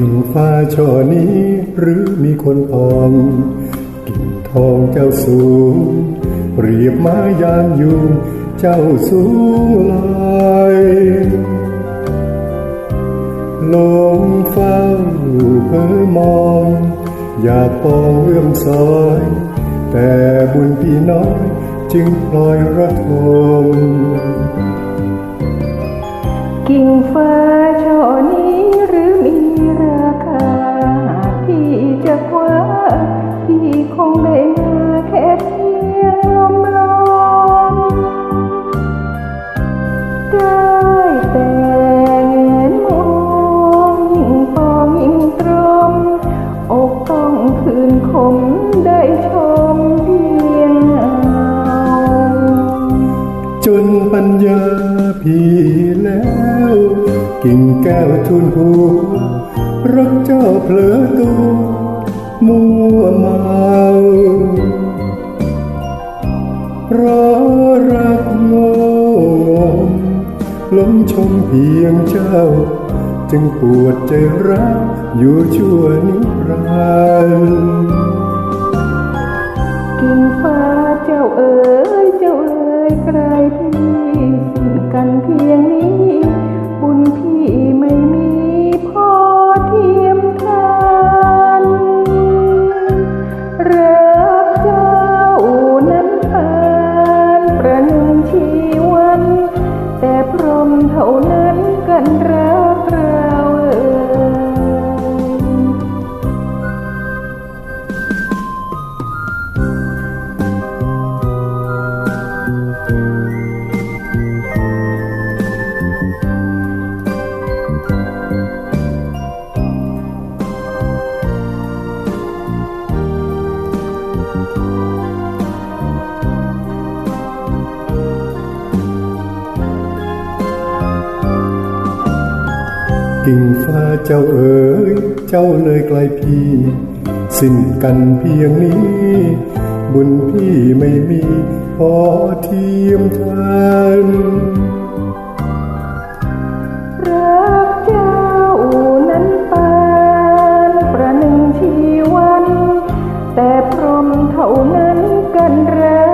ิ่งฟ้าช่อนี้ หรือมีคนพองกิ่งทองเจ้าสูง เรียบไม้ยางยุงเจ้าสูงลอยลงเฝ้าเพ้อมอง อยากปองเอื้อมซอย แต่บุญพี่น้อยจึงพลอยระทมกิ่งฟ้า ราคาที่จะคว้าที่คงได้มาแค่เพียงลมลมได้แต่เงนมองยิ่งปองยิ่งตรมอกต้องคืนคมได้ชมเพียงเงาจนปัญญาพี่แล้ว กิ่งแก้วทุนหัว รักเจ้าเผลอตัวมัวเมาเพราะรักโง่ล้มชมเพียงเจ้า จึงปวดใจรักอยู่ชั่วนิรันดร์กิ่งฟ้าเจ้าเอ๋ยเจ้าเอ๋ยกลพี่ กิ่งฟ้าเจ้าเอ๋ยเจ้าเลยไกลพี่ สิ้นกันเพียงนี้ บุญพี่ไม่มีพอเทียมทันรักเจ้านั้นปานประหนึ่งชีวัน แต่พรมเท่านั้นกันแรั